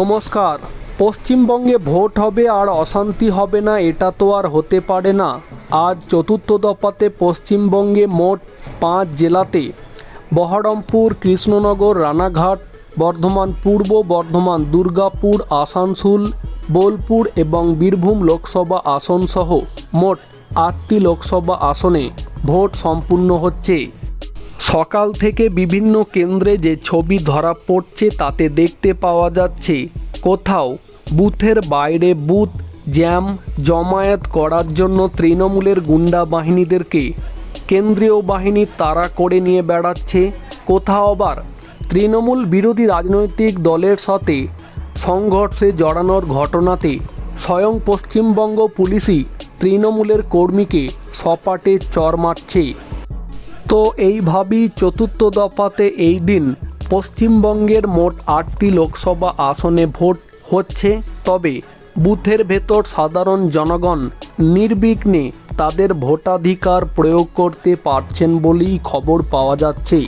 নমস্কার। পশ্চিমবঙ্গে ভোট হবে আর অশান্তি হবে না, এটা তো আর হতে পারে না। আজ চতুর্থ দফাতে পশ্চিমবঙ্গে মোট পাঁচ জেলাতে বহরমপুর, কৃষ্ণনগর, রানাঘাট, বর্ধমান পূর্ব, বর্ধমান দুর্গাপুর, আসানসোল, বোলপুর এবং বীরভূম লোকসভা আসনসহ মোট আটটি লোকসভা আসনে ভোট সম্পূর্ণ হচ্ছে। সকাল থেকে বিভিন্ন কেন্দ্রে যে ছবি ধরা পড়ছে তাতে দেখতে পাওয়া যাচ্ছে কোথাও বুথের বাইরে বুথ জ্যাম জমায়েত করার জন্য তৃণমূলের গুন্ডা বাহিনীদেরকে কেন্দ্রীয় বাহিনী তাড়া করে নিয়ে বেড়াচ্ছে। কোথাও আবার তৃণমূল বিরোধী রাজনৈতিক দলের সাথে সংঘর্ষে জড়ানোর ঘটনাতে স্বয়ং পশ্চিমবঙ্গ পুলিশই তৃণমূলের কর্মীকে সপাটে চর মারছে। তো এইভাবেই চতুর্থ দফাতে এই দিন পশ্চিমবঙ্গের মোট আটটি লোকসভা আসনে ভোট হচ্ছে। তবে বুথের ভেতর সাধারণ জনগণ নির্বিঘ্নে তাদের ভোটাধিকার প্রয়োগ করতে পারছেন বলেই খবর পাওয়া যাচ্ছে।